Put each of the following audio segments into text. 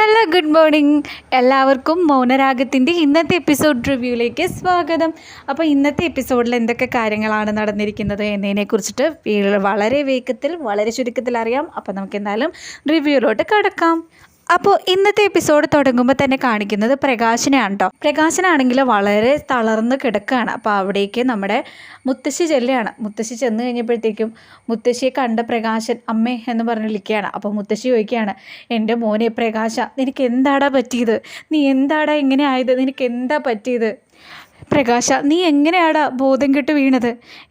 Hello good morning എല്ലാവർക്കും മൗനരാഗത്തിന്റെ ഇന്നത്തെ episode റിവ്യൂയിലേക്ക് സ്വാഗതം. അപ്പോൾ ഇന്നത്തെ എപ്പിസോഡിൽ എന്തൊക്കെ കാര്യങ്ങളാണ് നടന്നിരിക്കുന്നത് എന്നതിനെ കുറിച്ചിട്ട് വളരെ വേഗത്തിൽ വളരെ ചുരുക്കത്തിൽ അറിയാം. അപ്പോൾ നമുക്ക് എന്തായാലും റിവ്യൂയിലോട്ട് കിടക്കാം. അപ്പോൾ ഇന്നത്തെ എപ്പിസോഡ് തുടങ്ങുമ്പോൾ തന്നെ കാണിക്കുന്നത് പ്രകാശനെയാണ് കേട്ടോ പ്രകാശനാണെങ്കിൽ വളരെ തളർന്ന് കിടക്കുകയാണ് അപ്പോൾ അവിടേക്ക് നമ്മുടെ മുത്തശ്ശി ചെല്ലുകയാണ്. മുത്തശ്ശി ചെന്ന് കഴിഞ്ഞപ്പോഴത്തേക്കും മുത്തശ്ശിയെ കണ്ട പ്രകാശൻ അമ്മേ എന്ന് പറഞ്ഞ് വിളിക്കുകയാണ്. അപ്പോൾ മുത്തശ്ശി ചോദിക്കുകയാണ് എന്റെ മോനെ പ്രകാശ നിനക്ക് എന്താടാ പറ്റിയത്? നീ എന്താടാ ഇങ്ങനെ ആയത്? നിനക്ക് എന്താ പറ്റിയത്? പ്രകാശ നീ എങ്ങനെയാടാ ബോധം കെട്ട് വീണത്?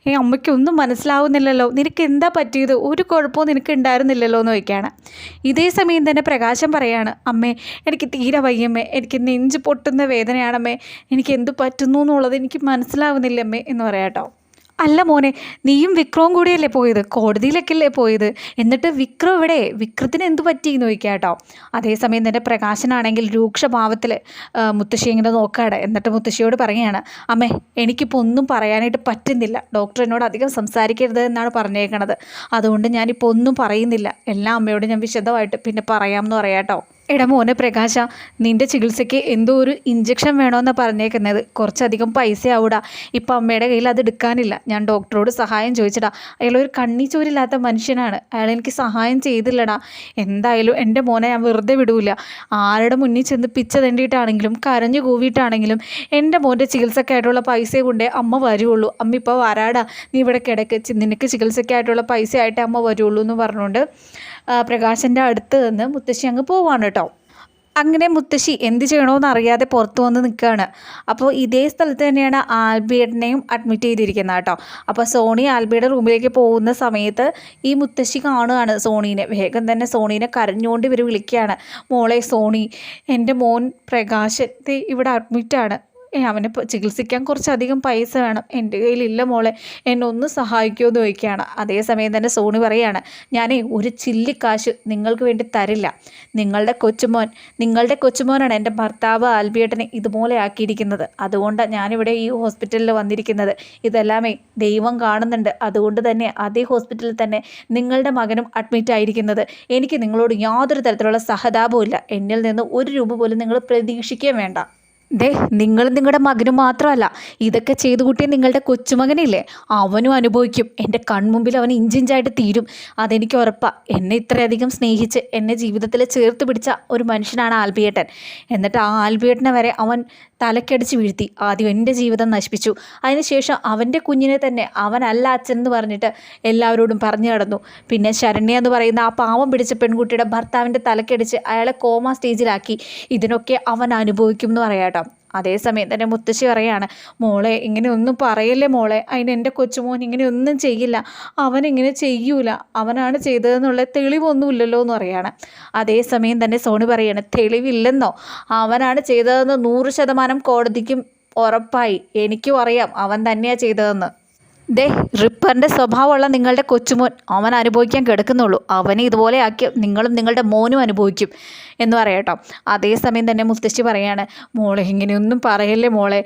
ഏ അമ്മയ്ക്കൊന്നും മനസ്സിലാവുന്നില്ലല്ലോ. നിനക്ക് എന്താ പറ്റിയത്? ഒരു കുഴപ്പവും നിനക്ക് ഉണ്ടായിരുന്നില്ലല്ലോ എന്ന് ചോദിക്കുകയാണ്. ഇതേ സമയം തന്നെ പ്രകാശം പറയാണ് അമ്മേ എനിക്ക് തീരെ വയ്യമ്മേ. എനിക്ക് നെഞ്ച് പൊട്ടുന്ന വേദനയാണമ്മേ എനിക്ക് എന്ത് പറ്റുന്നു എന്നുള്ളത് എനിക്ക് മനസ്സിലാവുന്നില്ലമ്മേ എന്ന് പറയാം പറയാട്ടോ അല്ല മോനെ നീയും വിക്രവും കൂടിയല്ലേ പോയത്? കോടതിയിലേക്കല്ലേ പോയത്? എന്നിട്ട് വിക്രം ഇവിടെ വിക്രത്തിന് എന്ത് പറ്റി എന്ന് ചോദിക്കുക കേട്ടോ അതേസമയം തന്നെ പ്രകാശനാണെങ്കിൽ രൂക്ഷഭാവത്തിൽ മുത്തശ്ശി ഇങ്ങനെ നോക്കാടെ. എന്നിട്ട് മുത്തശ്ശിയോട് പറയുകയാണ് അമ്മേ എനിക്കിപ്പോൾ ഒന്നും പറയാനായിട്ട് പറ്റുന്നില്ല. ഡോക്ടർ എന്നോട് അധികം സംസാരിക്കരുത് എന്നാണ് പറഞ്ഞേക്കണത്. അതുകൊണ്ട് ഞാനിപ്പോൾ ഒന്നും പറയുന്നില്ല. എല്ലാ അമ്മയോടും ഞാൻ വിശദമായിട്ട് പിന്നെ പറയാമെന്ന് പറയാം കേട്ടോ എടാ മോനെ പ്രകാശ നിന്റെ ചികിത്സയ്ക്ക് എന്തോ ഒരു ഇഞ്ചക്ഷൻ വേണമെന്ന് പറഞ്ഞേക്കുന്നത്. കുറച്ചധികം പൈസ ആവൂടാ ഇപ്പം അമ്മയുടെ കയ്യിൽ അത് എടുക്കാനില്ല. ഞാൻ ഡോക്ടറോട് സഹായം ചോദിച്ചടാ. അയാൾ ഒരു മനുഷ്യനാണ്. അയാൾ എനിക്ക് സഹായം ചെയ്തില്ലടാ. എന്തായാലും എന്റെ മോനെ ഞാൻ വെറുതെ വിടൂല. ആരുടെ മുന്നിൽ ചെന്ന് പിച്ച തണ്ടിയിട്ടാണെങ്കിലും കരഞ്ഞു കൂവിയിട്ടാണെങ്കിലും എന്റെ മോന്റെ ചികിത്സക്കായിട്ടുള്ള പൈസ കൊണ്ടേ അമ്മ വരുള്ളൂ. അമ്മ ഇപ്പോൾ വരാടാ. നീ ഇവിടെ കിടക്ക്. നിനക്ക് ചികിത്സയ്ക്കായിട്ടുള്ള പൈസ ആയിട്ട് അമ്മ വരുള്ളൂ എന്ന് പറഞ്ഞുകൊണ്ട് പ്രകാശന്റെ അടുത്ത് നിന്ന് മുത്തശ്ശി അങ്ങ് പോവാണ് കേട്ടോ. അങ്ങനെ മുത്തശ്ശി എന്ത് ചെയ്യണമെന്ന് അറിയാതെ പുറത്തു വന്ന് നിൽക്കുകയാണ് അപ്പോൾ ഇതേ സ്ഥലത്ത് തന്നെയാണ് ആൽബിയേട്ടനെയും അഡ്മിറ്റ് ചെയ്തിരിക്കുന്നത് കേട്ടോ. അപ്പോൾ സോണി ആൽബിയുടെ റൂമിലേക്ക് പോകുന്ന സമയത്ത് ഈ മുത്തശ്ശി കാണുകയാണ് സോണീനെ. വേഗം തന്നെ സോണീനെ കരഞ്ഞുകൊണ്ട് ഇവർ വിളിക്കുകയാണ്. മോളെ സോണി എന്റെ മോൻ പ്രകാശത്തെ ഇവിടെ അഡ്മിറ്റാണ് അവനെ ചികിത്സിക്കാൻ കുറച്ചധികം പൈസ വേണം. എന്റെ കയ്യിലില്ല മോളെ. എന്നെ ഒന്ന് സഹായിക്കുമോ എന്ന് ചോദിക്കുകയാണ്. അതേസമയം തന്നെ സോണി പറയാണ് ഞാനേ ഒരു ചില്ലിക്കാശ് നിങ്ങൾക്ക് വേണ്ടി തരില്ല. നിങ്ങളുടെ കൊച്ചുമോൻ നിങ്ങളുടെ കൊച്ചുമോനാണ് എന്റെ ഭർത്താവ് ആൽബിയേട്ടനെ ഇതുപോലെ ആക്കിയിരിക്കുന്നത്. അതുകൊണ്ടാണ് ഞാനിവിടെ ഈ ഹോസ്പിറ്റലിൽ വന്നിരിക്കുന്നത്. ഇതെല്ലാമേ ദൈവം കാണുന്നുണ്ട്. അതുകൊണ്ട് തന്നെ അതേ ഹോസ്പിറ്റലിൽ തന്നെ നിങ്ങളുടെ മകനും അഡ്മിറ്റ് ആയിരിക്കുന്നത്. എനിക്ക് നിങ്ങളോട് യാതൊരു തരത്തിലുള്ള സഹതാപവും ഇല്ല. എന്നിൽ നിന്ന് ഒരു രൂപ പോലും നിങ്ങൾ പ്രതീക്ഷിക്കുകയും വേണ്ട. ദേ നിങ്ങൾ നിങ്ങളുടെ മകനും മാത്രമല്ല. ഇതൊക്കെ ചെയ്തു കൂട്ടിയ നിങ്ങളുടെ കൊച്ചുമകനില്ലേ? അവനും അനുഭവിക്കും. എന്റെ കൺമുമ്പിൽ അവൻ ഇഞ്ചിഞ്ചായിട്ട് തീരും. അതെനിക്ക് ഉറപ്പാണ് എന്നെ ഇത്രയധികം സ്നേഹിച്ച് എന്നെ ജീവിതത്തിൽ ചേർത്ത് പിടിച്ച ഒരു മനുഷ്യനാണ് ആൽബിയേട്ടൻ. എന്നിട്ട് ആ ആൽബിയേട്ടനെ വരെ അവൻ തലക്കടിച്ച് വീഴ്ത്തി. ആദ്യം എന്റെ ജീവിതം നശിപ്പിച്ചു. അതിനുശേഷം അവന്റെ കുഞ്ഞിനെ തന്നെ അവനല്ല അച്ഛൻ എന്ന് പറഞ്ഞിട്ട് എല്ലാവരോടും പറഞ്ഞു കടന്നു പിന്നെ ശരണ്യ എന്ന് പറയുന്ന ആ പാവം പിടിച്ച പെൺകുട്ടിയുടെ ഭർത്താവിന്റെ തലക്കടിച്ച് അയാളെ കോമ സ്റ്റേജിലാക്കി. ഇതിനൊക്കെ അവൻ അനുഭവിക്കും എന്ന് പറയാട്ടോ. അതേസമയം തന്നെ മുത്തശ്ശി പറയാണ് മോളെ ഇങ്ങനെ ഒന്നും പറയല്ലേ മോളെ? അതിന് എന്റെ കൊച്ചുമോൻ ഇങ്ങനെ ഒന്നും ചെയ്യില്ല. അവൻ ഇങ്ങനെ ചെയ്യൂല. അവനാണ് ചെയ്തതെന്നുള്ള തെളിവൊന്നുമില്ലല്ലോ എന്ന് പറയാണ് അതേസമയം തന്നെ സോണി പറയാണ് തെളിവില്ലെന്നോ? അവനാണ് ചെയ്തതെന്ന് നൂറ് ശതമാനം കോടതിക്കും ഉറപ്പായി. എനിക്കും അറിയാം അവൻ തന്നെയാണ് ചെയ്തതെന്ന്. ദേ റിപ്പറിന്റെ സ്വഭാവമുള്ള നിങ്ങളുടെ കൊച്ചുമോൻ അവൻ അനുഭവിക്കാൻ കിടക്കുന്നുള്ളൂ. അവനെ ഇതുപോലെ ആക്കി നിങ്ങളും നിങ്ങളുടെ മോനും അനുഭവിക്കും എന്ന് പറയാട്ടോ അതേസമയം തന്നെ മുത്തശ്ശി പറയാണ് മോളെ ഇങ്ങനെയൊന്നും പറയല്ലേ മോളെ.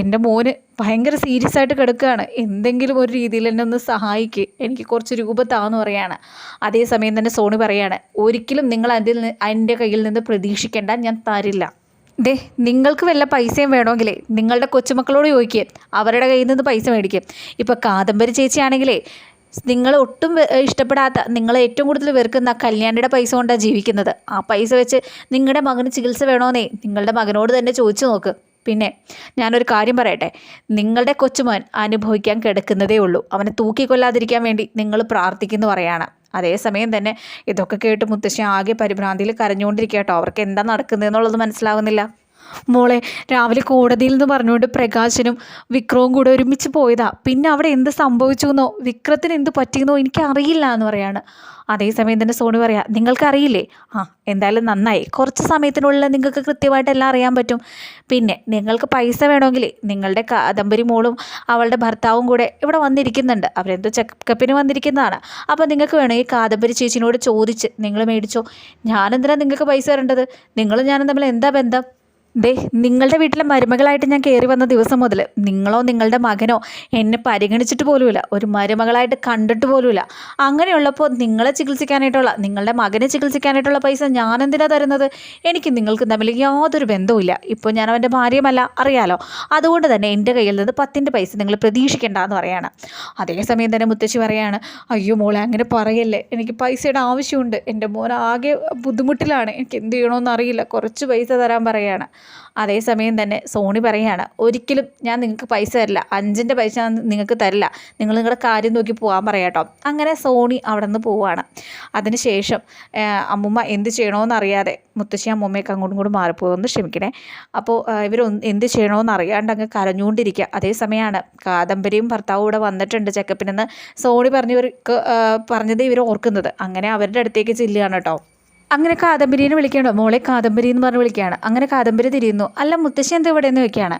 എന്റെ മോന് ഭയങ്കര സീരിയസ് ആയിട്ട് കിടക്കുകയാണ്. എന്തെങ്കിലും ഒരു രീതിയിൽ എന്നെ ഒന്ന് സഹായിക്ക്. എനിക്ക് കുറച്ച് രൂപ താന്ന് പറയാണ് അതേസമയം തന്നെ സോണി പറയാണ് ഒരിക്കലും നിങ്ങൾ അതിൽ എന്റെ കയ്യിൽ നിന്ന് പ്രതീക്ഷിക്കേണ്ട ഞാൻ തരില്ല. ദേ നിങ്ങൾക്ക് വല്ല പൈസയും വേണമെങ്കിലേ നിങ്ങളുടെ കൊച്ചുമക്കളോട് ചോദിക്കുക അവരുടെ കയ്യിൽ നിന്ന് പൈസ മേടിക്കും. ഇപ്പോൾ കാദംബരി ചേച്ചിയാണെങ്കിലേ നിങ്ങൾ ഒട്ടും ഇഷ്ടപ്പെടാത്ത നിങ്ങൾ ഏറ്റവും കൂടുതൽ വെറുക്കുന്ന കല്യാണിയുടെ പൈസ കൊണ്ടാണ് ജീവിക്കുന്നത്. ആ പൈസ വെച്ച് നിങ്ങളുടെ മകന് ചികിത്സ വേണമെന്നേ നിങ്ങളുടെ മകനോട് തന്നെ ചോദിച്ചു നോക്ക്. പിന്നെ ഞാനൊരു കാര്യം പറയട്ടെ. നിങ്ങളുടെ കൊച്ചുമോൻ അനുഭവിക്കാൻ കിടക്കുന്നതേ ഉള്ളൂ. അവനെ തൂക്കിക്കൊല്ലാതിരിക്കാൻ വേണ്ടി നിങ്ങൾ പ്രാർത്ഥിക്കുന്നു പറയാണ്. അതേസമയം തന്നെ ഇതൊക്കെ കേട്ട് മുത്തശ്ശി ആകെ പരിഭ്രാന്തിയിൽ കരഞ്ഞുകൊണ്ടിരിക്കുക കേട്ടോ അവർക്ക് എന്താ നടക്കുന്നതെന്നുള്ളത് മനസ്സിലാവുന്നില്ല. മോളെ രാവിലെ കോടതിയിൽ നിന്ന് പറഞ്ഞുകൊണ്ട് പ്രകാശനും വിക്രവും കൂടെ ഒരുമിച്ച് പോയതാ. പിന്നെ അവിടെ എന്ത് സംഭവിച്ചു എന്നോ വിക്രത്തിന് എന്ത് പറ്റിയെന്നോ എനിക്കറിയില്ല എന്ന് പറയാണ്. അതേസമയം തന്നെ സോണി പറയാം നിങ്ങൾക്കറിയില്ലേ? ആ എന്തായാലും നന്നായി. കുറച്ച് സമയത്തിനുള്ളിൽ നിങ്ങൾക്ക് കൃത്യമായിട്ട് എല്ലാം അറിയാൻ പറ്റും. പിന്നെ നിങ്ങൾക്ക് പൈസ വേണമെങ്കിൽ നിങ്ങളുടെ കാദംബരി മോളും അവളുടെ ഭർത്താവും കൂടെ ഇവിടെ വന്നിരിക്കുന്നുണ്ട്. അവരെന്തോ ചെക്കപ്പിന് വന്നിരിക്കുന്നതാണ്. അപ്പോൾ നിങ്ങൾക്ക് വേണമെങ്കിൽ കാദംബരി ചേച്ചിനോട് ചോദിച്ച് നിങ്ങൾ മേടിച്ചോ. ഞാനെന്തിനാണ് നിങ്ങൾക്ക് പൈസ തരേണ്ടത്? നിങ്ങളും ഞാനും തമ്മിൽ എന്താ ബന്ധം? ദേ നിങ്ങളുടെ വീട്ടിലെ മരുമകളായിട്ട് ഞാൻ കയറി വന്ന ദിവസം മുതൽ നിങ്ങളോ നിങ്ങളുടെ മകനോ എന്നെ പരിഗണിച്ചിട്ട് പോലുമില്ല. ഒരു മരുമകളായിട്ട് കണ്ടിട്ട് പോലുമില്ല. അങ്ങനെയുള്ളപ്പോൾ നിങ്ങളെ ചികിത്സിക്കാനായിട്ടുള്ള നിങ്ങളുടെ മകനെ ചികിത്സിക്കാനായിട്ടുള്ള പൈസ ഞാൻ എന്തിനാ തരുന്നത്? എനിക്ക് നിങ്ങൾക്ക് തമ്മിൽ യാതൊരു ബന്ധവുമില്ല. ഇപ്പോൾ ഞാൻ അവന്റെ ഭാര്യമല്ല അറിയാലോ? അതുകൊണ്ട് തന്നെ എന്റെ കയ്യിൽ നിന്ന് പത്തിന്റെ പൈസ നിങ്ങൾ പ്രതീക്ഷിക്കേണ്ട എന്ന് പറയാണ് അതേസമയം തന്നെ മുത്തശ്ശി പറയാണ് അയ്യോ മോളെ അങ്ങനെ പറയല്ലേ. എനിക്ക് പൈസയുടെ ആവശ്യമുണ്ട്. എന്റെ മോൻ ആകെ ബുദ്ധിമുട്ടിലാണ്. എനിക്ക് എന്ത് ചെയ്യണമെന്ന് അറിയില്ല. കുറച്ച് പൈസ തരാൻ പറയാണ്. അതേസമയം തന്നെ സോണി പറയുകയാണ് ഒരിക്കലും ഞാൻ നിങ്ങൾക്ക് പൈസ തരില്ല അഞ്ചിന്റെ പൈസ നിങ്ങൾക്ക് തരില്ല നിങ്ങൾ നിങ്ങളുടെ കാര്യം നോക്കി പോകാൻ പറയാട്ടോ അങ്ങനെ സോണി അവിടെ നിന്ന് പോവുകയാണ് അതിനുശേഷം അമ്മുമ്മ എന്ത് ചെയ്യണമെന്നറിയാതെ മുത്തശ്ശി അമ്മുമ്മയൊക്കെ അങ്ങോട്ടും ഇങ്ങോട്ടും മാറിപ്പോകുമെന്ന് ക്ഷമിക്കണേ. അപ്പോൾ ഇവർ എന്ത് ചെയ്യണമെന്ന് അറിയാണ്ട് അങ്ങ് കരഞ്ഞുകൊണ്ടിരിക്കുക അതേസമയമാണ് കാദംബരിയും ഭർത്താവും കൂടെ വന്നിട്ടുണ്ട് ചെക്കപ്പിനെന്ന് സോണി പറഞ്ഞവർക്ക് പറഞ്ഞത് ഇവർ ഓർക്കുന്നത്. അങ്ങനെ അവരുടെ അടുത്തേക്ക് ചെല്ലുകയാണ് കേട്ടോ. അങ്ങനെ കാദംബരീനെ വിളിക്കണോ മോളെ കാദംബരി എന്ന് പറഞ്ഞ് വിളിക്കുകയാണ്. അങ്ങനെ കാദംബരി തിരിയുന്നു. അല്ല മുത്തശ്ശി എന്താ ഇവിടെ എന്ന് വയ്ക്കുകയാണ്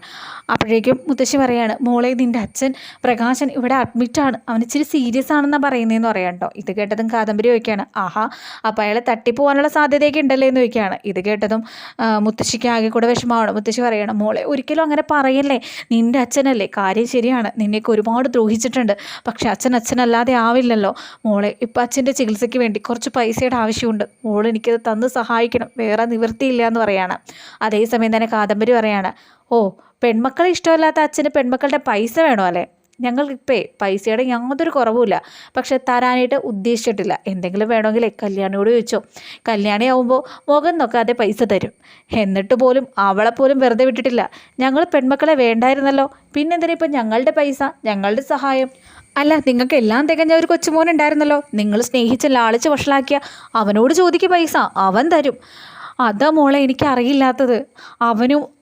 അപ്പോഴേക്കും മുത്തശ്ശി പറയാണ് മോളെ നിന്റെ അച്ഛൻ പ്രകാശൻ ഇവിടെ അഡ്മിറ്റാണ് അവൻ ഇച്ചിരി സീരിയസ് ആണെന്നാണ് പറയുന്നതെന്ന് പറയാം ഇത് കേട്ടതും കാദംബരി ചോദിക്കുകയാണ് ആഹാ അപ്പോൾ അയാളെ തട്ടിപ്പോകാനുള്ള സാധ്യതയൊക്കെ ഉണ്ടല്ലേ എന്ന് ചോദിക്കുകയാണ്. ഇത് കേട്ടതും മുത്തശ്ശിക്ക് ആകെ കൂടെ വിഷമമാണ്. മുത്തശ്ശി പറയണം മോളെ ഒരിക്കലും അങ്ങനെ പറയല്ലേ? നിന്റെ അച്ഛനല്ലേ? കാര്യം ശരിയാണ്. നിന്നെയൊക്കെ ഒരുപാട് ദ്രോഹിച്ചിട്ടുണ്ട്. പക്ഷേ അച്ഛൻ അച്ഛനല്ലാതെ ആവില്ലല്ലോ. മോളെ ഇപ്പം അച്ഛന്റെ ചികിത്സയ്ക്ക് വേണ്ടി കുറച്ച് പൈസയുടെ ആവശ്യമുണ്ട്. മോൾ എനിക്കത് തന്ന് സഹായിക്കണം. വേറെ നിവൃത്തിയില്ല എന്ന് പറയാണ്. അതേസമയം തന്നെ കാദംബരി പറയാണ് ഓ പെൺമക്കളെ ഇഷ്ടമല്ലാത്ത അച്ഛന് പെൺമക്കളുടെ പൈസ വേണോ അല്ലേ? ഞങ്ങൾക്കിപ്പേ പൈസയുടെ യാതൊരു കുറവുമില്ല. പക്ഷെ തരാനായിട്ട് ഉദ്ദേശിച്ചിട്ടില്ല. എന്തെങ്കിലും വേണമെങ്കിലേ കല്യാണിയോട് ചോദിച്ചോ. കല്യാണി ആവുമ്പോൾ മുഖം നോക്കാതെ പൈസ തരും. എന്നിട്ട് പോലും അവളെ പോലും വെറുതെ വിട്ടിട്ടില്ല. ഞങ്ങൾ പെൺമക്കളെ വേണ്ടായിരുന്നല്ലോ. പിന്നെന്തിനാ ഇപ്പം ഞങ്ങളുടെ പൈസ ഞങ്ങളുടെ സഹായം? അല്ല നിങ്ങൾക്ക് എല്ലാം തികഞ്ഞ ഒരു കൊച്ചുമോൻ ഉണ്ടായിരുന്നല്ലോ. നിങ്ങൾ സ്നേഹിച്ച് ലാളിച്ച് വഷളാക്കിയ അവനോട് ചോദിക്കുക പൈസ. അവൻ തരും. അതാ മോളെ എനിക്കറിയില്ലാത്തത്. അവനും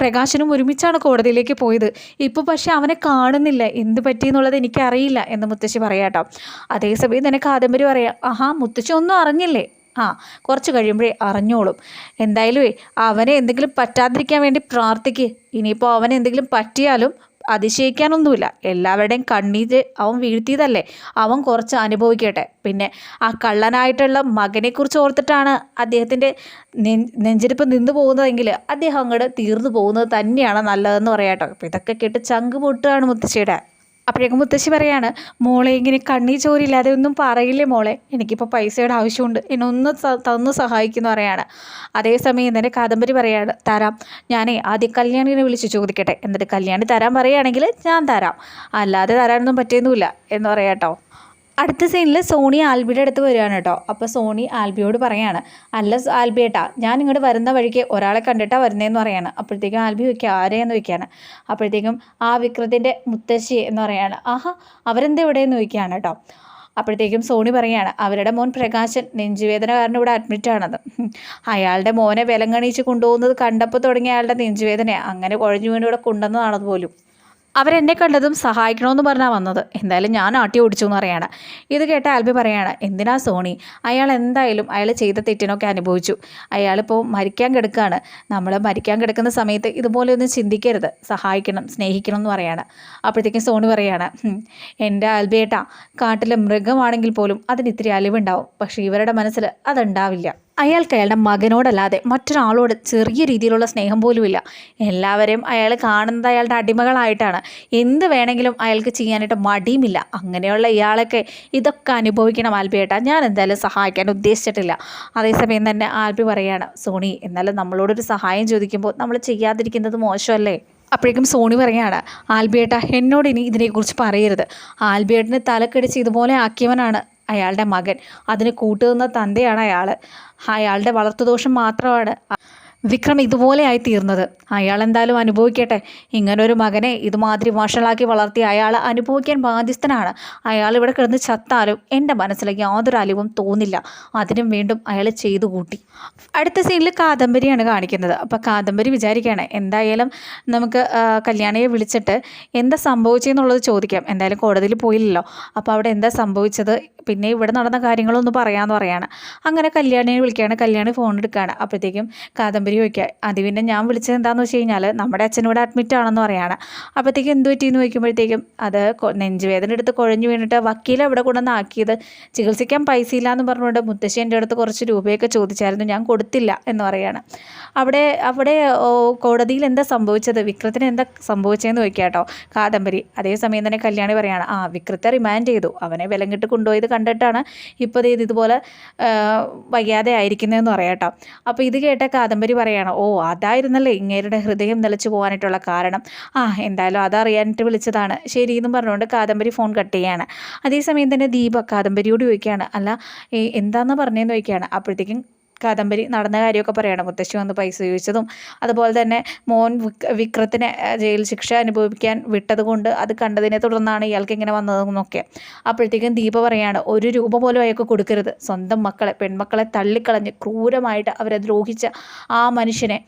പ്രകാശനും ഒരുമിച്ചാണ് കോടതിയിലേക്ക് പോയത്. ഇപ്പോൾ പക്ഷെ അവനെ കാണുന്നില്ല. എന്ത് പറ്റിയെന്നുള്ളത് എനിക്കറിയില്ല എന്ന് മുത്തശ്ശി പറയാട്ടോ അതേസമയം തന്നെ കാദംബരി പറയാം ആഹാ മുത്തശ്ശി ഒന്നും അറിഞ്ഞില്ലേ? ആ കുറച്ച് കഴിയുമ്പോഴേ അറിഞ്ഞോളും. എന്തായാലും അവനെ എന്തെങ്കിലും പറ്റാതിരിക്കാൻ വേണ്ടി പ്രാർത്ഥിക്ക്. ഇനിയിപ്പോൾ അവൻ എന്തെങ്കിലും പറ്റിയാലും അതിശയിക്കാനൊന്നുമില്ല. എല്ലാവരുടെയും കണ്ണീര് അവൻ വീഴ്ത്തിയതല്ലേ? അവൻ കുറച്ച് അനുഭവിക്കട്ടെ. പിന്നെ ആ കള്ളനായിട്ടുള്ള മകനെക്കുറിച്ച് ഓർത്തിട്ടാണ് അദ്ദേഹത്തിന്റെ നെഞ്ചിരിപ്പ് നിന്ന് പോകുന്നതെങ്കിൽ അദ്ദേഹം അങ്ങോട്ട് തീർന്നു പോകുന്നത് തന്നെയാണ് നല്ലതെന്ന് പറയാട്ടോ അപ്പോൾ ഇതൊക്കെ കേട്ട് ചങ്ക് പൊട്ടുകയാണ് മുത്തശ്ശിയുടെ. അപ്പോഴേക്കും മുത്തശ്ശി പറയാണ് മോളെ ഇങ്ങനെ കണ്ണീ ചോരില്ലാതെ ഒന്നും പറയില്ലേ മോളെ? എനിക്കിപ്പോൾ പൈസയുടെ ആവശ്യമുണ്ട്. എന്നെ ഒന്ന് തന്നു സഹായിക്കുന്നു പറയാണ്. അതേസമയം എന്റെ കാദംബരി പറയാണ് തരാം. ഞാനേ ആദ്യം കല്യാണിനെ വിളിച്ച് ചോദിക്കട്ടെ. എന്നിട്ട് കല്യാണി തരാൻ പറയുകയാണെങ്കിൽ ഞാൻ തരാം. അല്ലാതെ തരാനൊന്നും പറ്റിയൊന്നുമില്ല. എന്ന് പറയാട്ടോ. അടുത്ത സീനിൽ സോണി ആൽബിയുടെ അടുത്ത് വരികയാണ് കേട്ടോ. അപ്പോൾ സോണി ആൽബിയോട് പറയാണ് അല്ല ആൽബിയേട്ടാ ഞാൻ ഇങ്ങോട്ട് വരുന്ന വഴിക്ക് ഒരാളെ കണ്ടിട്ടാണ് വരുന്നതെന്ന് പറയാണ്. അപ്പോഴത്തേക്കും ആൽബി വയ്ക്കുക ആരെയെന്ന് വയ്ക്കുകയാണ് അപ്പോഴത്തേക്കും ആ വിക്രത്തിന്റെ മുത്തശ്ശി എന്ന് പറയാണ് ആഹാ അവരെന്താ ഇവിടെയെന്ന് വയ്ക്കുകയാണ് കേട്ടോ. അപ്പോഴത്തേക്കും സോണി പറയാണ് അവരുടെ മോൻ പ്രകാശൻ നെഞ്ചുവേദന കാരണം ഇവിടെ അഡ്മിറ്റാണത് അയാളുടെ മോനെ വിലങ്ങണീച്ച് കൊണ്ടുപോകുന്നത് കണ്ടപ്പോൾ തുടങ്ങിയ അയാളുടെ നെഞ്ചുവേദനയാണ് അങ്ങനെ കുഴഞ്ഞു വീണ് ഇവിടെ കൊണ്ടുവന്നതാണത് പോലും. അവരെന്നെ കണ്ടതും സഹായിക്കണമെന്ന് പറഞ്ഞാൽ വന്നത്. എന്തായാലും ഞാൻ ആട്ടി ഓടിച്ചു എന്ന് പറയാണ്. ഇത് കേട്ട ആൽബി പറയാണ് എന്തിനാ സോണി? അയാൾ എന്തായാലും അയാൾ ചെയ്ത തെറ്റിനൊക്കെ അനുഭവിച്ചു. അയാളിപ്പോൾ മരിക്കാൻ കിടക്കുകയാണ് നമ്മൾ മരിക്കാൻ കിടക്കുന്ന സമയത്ത് ഇതുപോലെ ഒന്നും ചിന്തിക്കരുത്. സഹായിക്കണം സ്നേഹിക്കണം എന്ന് പറയാണ്. അപ്പോഴത്തേക്കും സോണി പറയാണ് എന്റെ ആൽബിയേട്ടാ കാട്ടിലെ മൃഗമാണെങ്കിൽ പോലും അതിന് ഇത്തിരി അലിവുണ്ടാവും. പക്ഷേ ഇവരുടെ മനസ്സിൽ അതുണ്ടാവില്ല. അയാൾക്ക് അയാളുടെ മകനോടല്ലാതെ മറ്റൊരാളോട് ചെറിയ രീതിയിലുള്ള സ്നേഹം പോലുമില്ല. എല്ലാവരെയും അയാൾ കാണുന്നത് അയാളുടെ അടിമകളായിട്ടാണ്. എന്ത് വേണമെങ്കിലും അയാൾക്ക് ചെയ്യാനായിട്ട് മടിയുമില്ല. അങ്ങനെയുള്ള ഇയാളൊക്കെ ഇതൊക്കെ അനുഭവിക്കണം ആൽബിയേട്ടാ ഞാൻ എന്തായാലും സഹായിക്കാൻ ഉദ്ദേശിച്ചിട്ടില്ല. അതേസമയം തന്നെ ആൽബി പറയാണ് സോണി എന്നാലും നമ്മളോടൊരു സഹായം ചോദിക്കുമ്പോൾ നമ്മൾ ചെയ്യാതിരിക്കുന്നത് മോശമല്ലേ? അപ്പോഴേക്കും സോണി പറയാണ് ആൽബിയേട്ട എന്നോട് ഇനി ഇതിനെക്കുറിച്ച് പറയരുത്. ആൽബിയേട്ടനെ തലക്കടിച്ച് ഇതുപോലെ ആക്കിയവനാണ്. അയാളുടെ മകൻ. അതിന് കൂട്ടുനിന്ന തന്തയാണ് അയാൾ അയാളുടെ വളർത്തുദോഷം മാത്രമാണ്. വിക്രം ഇതുപോലെ ആയി തീർന്നത്. അയാൾ എന്തായാലും അനുഭവിക്കട്ടെ. ഇങ്ങനൊരു മകനെ ഇതുമാതിരി വഷളാക്കി വളർത്തി അയാൾ അനുഭവിക്കാൻ ബാധ്യസ്ഥനാണ്. അയാൾ ഇവിടെ കിടന്ന് ചത്താലും എന്റെ മനസ്സിലേക്ക് യാതൊരു അലിവും തോന്നില്ല. അതിനും വീണ്ടും അയാൾ ചെയ്തു കൂട്ടി. അടുത്ത സീനിൽ കാദംബരിയാണ് കാണിക്കുന്നത്. അപ്പോൾ കാദംബരി വിചാരിക്കുകയാണ് എന്തായാലും നമുക്ക് കല്യാണിയെ വിളിച്ചിട്ട് എന്താ സംഭവിച്ചതെന്നുള്ളത് ചോദിക്കാം. എന്തായാലും കോടതിയിൽ പോയില്ലല്ലോ. അപ്പോൾ അവിടെ എന്താ സംഭവിച്ചത് പിന്നെ ഇവിടെ നടന്ന കാര്യങ്ങളൊന്ന് പറയാമെന്ന് പറയാണ്. അങ്ങനെ കല്യാണിനെ വിളിക്കുകയാണ് കല്യാണി ഫോൺ എടുക്കുകയാണ് അപ്പോഴത്തേക്കും കാദംബരി ചോദിക്കുക അത് പിന്നെ ഞാൻ വിളിച്ചത് എന്താണെന്ന് വെച്ച് കഴിഞ്ഞാൽ നമ്മുടെ അച്ഛൻ അഡ്മിറ്റ് ആണെന്ന് പറയാണ്. അപ്പോഴത്തേക്കും എന്ത് പറ്റിയെന്ന് ചോദിക്കുമ്പോഴത്തേക്കും അത് നെഞ്ചുവേദന എടുത്ത് കുഴഞ്ഞു വീണിട്ട് വക്കീൽ അവിടെ കൊണ്ടുവന്ന് ആക്കിയത്. ചികിത്സിക്കാൻ പൈസ ഇല്ല എന്ന് പറഞ്ഞുകൊണ്ട് മുത്തശ്ശി എന്റെ അടുത്ത് കുറച്ച് രൂപയൊക്കെ ചോദിച്ചായിരുന്നു. ഞാൻ കൊടുത്തില്ല എന്ന് പറയാണ്. അവിടെ അവിടെ കോടതിയിൽ എന്താ സംഭവിച്ചത്? വിക്രത്തിന് എന്താ സംഭവിച്ചതെന്ന് ചോദിക്കാം കേട്ടോ. കാദംബരി അതേസമയം തന്നെ കല്യാണി പറയാണ് ആ വിക്രത്തെ റിമാൻഡ് ചെയ്തു. അവനെ വിലങ്ങിട്ട് കൊണ്ടുപോയത് കണ്ടിട്ടാണ് ഇപ്പോൾ ഇത് ഇതുപോലെ വയ്യാതെ ആയിരിക്കുന്നതെന്ന് പറയാം അപ്പോൾ ഇത് കേട്ട കാദംബരി പറയാണ് ഓ അതായിരുന്നല്ലേ ഇങ്ങേരുടെ ഹൃദയം നിലച്ചു പോകാനായിട്ടുള്ള കാരണം. ആ എന്തായാലും അതറിയാനായിട്ട് വിളിച്ചതാണ്. ശരി എന്നും പറഞ്ഞുകൊണ്ട് കാദംബരി ഫോൺ കട്ട് ചെയ്യാണ്. അതേസമയം തന്നെ ദീപ കാദംബരിയോട് ചോദിക്കുകയാണ് അല്ല എന്താണെന്ന് പറഞ്ഞതെന്ന് ചോദിക്കുകയാണ്. അപ്പോഴത്തേക്കും കാദംബരി നടന്ന കാര്യമൊക്കെ പറയണം. മുത്തശ്ശി വന്ന് പൈസ ചോദിച്ചതും അതുപോലെ തന്നെ മോൻ വിക്രത്തിനെ ജയിൽ ശിക്ഷ അനുഭവിക്കാൻ വിട്ടതുകൊണ്ട് അത് കണ്ടതിനെ തുടർന്നാണ് ഇയാൾക്ക് ഇങ്ങനെ വന്നതെന്നൊക്കെ. അപ്പോഴത്തേക്കും ദീപ പറയാണ് ഒരു രൂപ പോലും അയാൾക്ക് കൊടുക്കരുത്. സ്വന്തം മക്കളെ പെൺമക്കളെ തള്ളിക്കളഞ്ഞ് ക്രൂരമായിട്ട് അവരെ ദ്രോഹിച്ച ആ മനുഷ്യനെ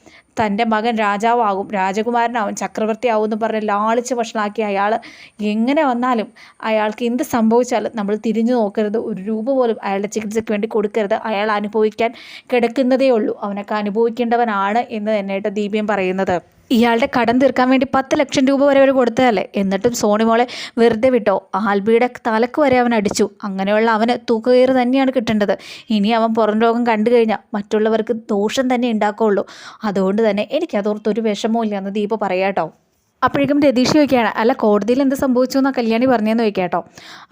തന്റെ മകൻ രാജാവാകും രാജകുമാരനാവും ചക്രവർത്തിയാവും എന്ന് പറഞ്ഞ് ലാളിച്ച് ഭക്ഷണമാക്കി അയാൾ എങ്ങനെ വന്നാലും അയാൾക്ക് എന്ത് സംഭവിച്ചാലും നമ്മൾ തിരിഞ്ഞു നോക്കരുത്. ഒരു രൂപ പോലും അയാളുടെ ചികിത്സയ്ക്ക് വേണ്ടി കൊടുക്കരുത്. അയാൾ അനുഭവിക്കാൻ കിടക്കുന്നതേ ഉള്ളൂ. അവനൊക്കെ അനുഭവിക്കേണ്ടവനാണ് എന്ന് തന്നെയായിട്ട് ദീപ്യം പറയുന്നത്. ഇയാളുടെ കടം തീർക്കാൻ വേണ്ടി പത്ത് ലക്ഷം രൂപ വരെ അവർ കൊടുത്തതല്ലേ? എന്നിട്ടും സോണി മോളെ വെറുതെ വിട്ടോ. ആൽബിയുടെ തലക്ക് വരെ അവൻ അടിച്ചു. അങ്ങനെയുള്ള അവന് തൂക്കുകയറ് തന്നെയാണ് കിട്ടേണ്ടത്. ഇനി അവൻ പുറം രോഗം കണ്ടു കഴിഞ്ഞാൽ മറ്റുള്ളവർക്ക് ദോഷം തന്നെ ഉണ്ടാക്കുകയുള്ളൂ. അതുകൊണ്ട് തന്നെ എനിക്കതോർത്തൊരു വിഷമവും ഇല്ല എന്ന് ദീപ പറയാട്ടോ. അപ്പോഴേക്കും രതീഷ് ചോദിക്കുകയാണ് അല്ല കോടതിയിൽ എന്ത് സംഭവിച്ചു എന്നാ കല്യാണി പറഞ്ഞതെന്ന് ചോദിക്കാട്ടോ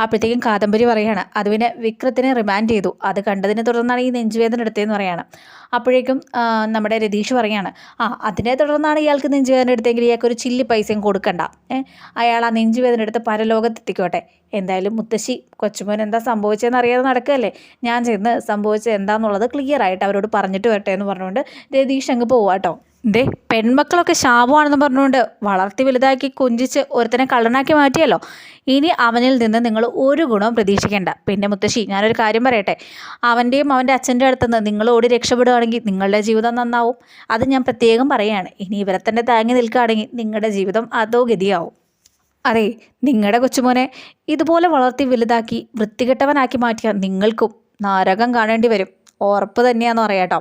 അപ്പോഴത്തേക്കും കാദംബരി പറയാണ് അത് പിന്നെ വിക്രത്തിനെ റിമാൻഡ് ചെയ്തു. അത് കണ്ടതിനെ തുടർന്നാണ് ഈ നെഞ്ചുവേദന എടുത്തതെന്ന് പറയാണ്. അപ്പോഴേക്കും നമ്മുടെ രതീഷ് പറയാണ് ആ അതിനെ തുടർന്നാണ് ഇയാൾക്ക് നെഞ്ചുവേദന എടുത്തെങ്കിൽ ഇയാൾക്ക് ഒരു ചില്ലി പൈസയും കൊടുക്കണ്ട. അയാൾ ആ നെഞ്ചുവേദന എടുത്ത് പരലോകത്തെത്തിക്കോട്ടെ. എന്തായാലും മുത്തശ്ശി കൊച്ചുമോൻ എന്താ സംഭവിച്ചതെന്ന് അറിയാതെ നടക്കുകയല്ലേ? ഞാൻ ചെന്ന് സംഭവിച്ചത് എന്താണെന്നുള്ളത് ക്ലിയർ ആയിട്ട് അവരോട് പറഞ്ഞിട്ട് വരട്ടെ എന്ന് പറഞ്ഞുകൊണ്ട് രതീഷ് അങ്ങ് പോവാട്ടോ ദേ പെൺമക്കളൊക്കെ ശാപമാണെന്ന് പറഞ്ഞുകൊണ്ട് വളർത്തി വലുതാക്കി കൊഞ്ചിച്ച് ഒരുത്തനെ കള്ളനാക്കി മാറ്റിയല്ലോ. ഇനി അവനിൽ നിന്ന് നിങ്ങൾ ഒരു ഗുണവും പ്രതീക്ഷിക്കേണ്ട. പിന്നെ മുത്തശ്ശി ഞാനൊരു കാര്യം പറയട്ടെ. അവന്റെയും അവന്റെ അച്ഛന്റെ അടുത്തുനിന്ന് നിങ്ങൾ ഓടി രക്ഷപ്പെടുകയാണെങ്കിൽ നിങ്ങളുടെ ജീവിതം നന്നാവും. അത് ഞാൻ പ്രത്യേകം പറയുകയാണ്. ഇനി ഇവരെ തന്നെ താങ്ങി നിൽക്കുകയാണെങ്കിൽ നിങ്ങളുടെ ജീവിതം അതോ ഗതിയാവും. അതെ നിങ്ങളുടെ കൊച്ചുമോനെ ഇതുപോലെ വളർത്തി വലുതാക്കി വൃത്തികെട്ടവനാക്കി മാറ്റിയാൽ നിങ്ങൾക്കും നരകം കാണേണ്ടി വരും. ഉറപ്പ് തന്നെയാന്ന് പറയാം കേട്ടോ.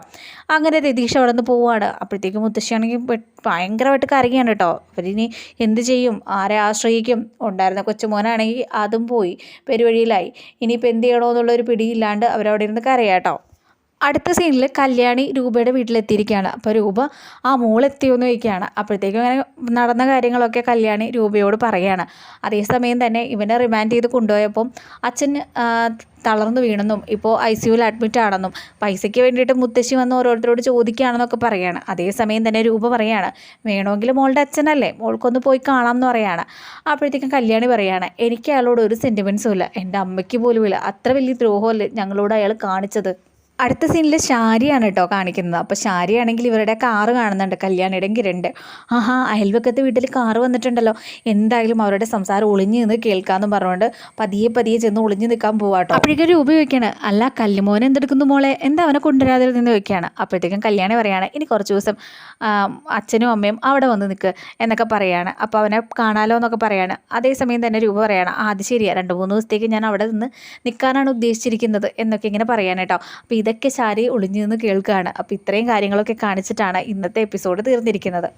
അങ്ങനെ രതീഷ് അവിടെ നിന്ന് പോവുകയാണ് അപ്പോഴത്തേക്ക് മുത്തശ്ശിയാണെങ്കിൽ ഭയങ്കരമായിട്ട് കരയുകയാണ് കേട്ടോ. അവരിനി എന്ത് ചെയ്യും? ആരെ ആശ്രയിക്കും? ഉണ്ടായിരുന്ന കൊച്ചുമോനാണെങ്കിൽ അതും പോയി. പെരുവഴിയിലായി. ഇനിയിപ്പോൾ എന്ത് ചെയ്യണമെന്നുള്ളൊരു പിടിയില്ലാണ്ട് അവരവിടെ ഇരുന്ന് കരയാട്ടോ അടുത്ത സീനിൽ കല്യാണി രൂപയുടെ വീട്ടിലെത്തിയിരിക്കുകയാണ്. അപ്പോൾ രൂപ ആ മോളെത്തിയോന്ന് ചോദിക്കുകയാണ്. അപ്പോഴത്തേക്കും അങ്ങനെ നടന്ന കാര്യങ്ങളൊക്കെ കല്യാണി രൂപയോട് പറയുകയാണ്. അതേസമയം തന്നെ ഇവനെ റിമാൻഡ് ചെയ്ത് കൊണ്ടുപോയപ്പം അച്ഛൻ തളർന്നു വീണെന്നും ഇപ്പോൾ ഐ സിയുവിൽ അഡ്മിറ്റ് ആണെന്നും പൈസയ്ക്ക് വേണ്ടിയിട്ട് മുത്തശ്ശി വന്ന് ഓരോരുത്തരോട് ചോദിക്കുകയാണെന്നൊക്കെ പറയുകയാണ്. അതേസമയം തന്നെ രൂപ പറയുകയാണ് വേണമെങ്കിൽ മോളുടെ അച്ഛനല്ലേ മോൾക്കൊന്ന് പോയി കാണാം എന്ന് പറയുകയാണ്. അപ്പോഴത്തേക്കും കല്യാണി പറയുകയാണ് എനിക്ക് അയാളോട് ഒരു സെന്റിമെൻസും ഇല്ല. എന്റെ അമ്മയ്ക്ക് പോലും ഇല്ല. അത്ര വലിയ ദ്രോഹമല്ലേ ഞങ്ങളോട് അയാൾ കാണിച്ചത്? അടുത്ത സീനിൽ ശാരിയാണ് കേട്ടോ കാണിക്കുന്നത്. അപ്പോൾ ശാരിയാണെങ്കിൽ ഇവരുടെ കാറ് കാണുന്നുണ്ട് കല്യാണിയുടെയും കിരണ്ട്. ആഹാ അയൽവക്കത്തെ വീട്ടിൽ കാറ് വന്നിട്ടുണ്ടല്ലോ. എന്തായാലും അവരുടെ സംസാരം ഒളിഞ്ഞു നിന്ന് കേൾക്കാമെന്ന് പറഞ്ഞുകൊണ്ട് പതിയെ പതിയെ ചെന്ന് ഒളിഞ്ഞു നിൽക്കാൻ പോവാട്ടോ അപ്പോഴേക്കും രൂപ ചോദിക്കുകയാണ് അല്ല കല്ലുമോൻ എന്തെടുക്കുന്നു മോളെ? എന്താ അവനെ കൊണ്ടുവരാതെ നിന്ന് ചോദിക്കുകയാണ് അപ്പോഴത്തേക്കും കല്യാണി പറയാണ് ഇനി കുറച്ച് ദിവസം അച്ഛനും അമ്മയും അവിടെ വന്ന് നിൽക്കുക എന്നൊക്കെ പറയാണ്. അപ്പോൾ അവനെ കാണാലോ എന്നൊക്കെ പറയാണ്. അതേസമയം തന്നെ രൂപ പറയാണ് അത് ശരിയാണ് രണ്ട് മൂന്ന് ദിവസത്തേക്ക് ഞാൻ അവിടെ നിന്ന് നിൽക്കാനാണ് ഉദ്ദേശിച്ചിരിക്കുന്നത് എന്നൊക്കെ ഇങ്ങനെ പറയാൻ അപ്പോൾ ഇതൊക്കെ ശാരി ഒളിഞ്ഞു നിന്ന് കേൾക്കുകയാണ്. അപ്പോൾ ഇത്രയും കാര്യങ്ങളൊക്കെ കാണിച്ചിട്ടാണ് ഇന്നത്തെ എപ്പിസോഡ് തീർന്നിരിക്കുന്നത്.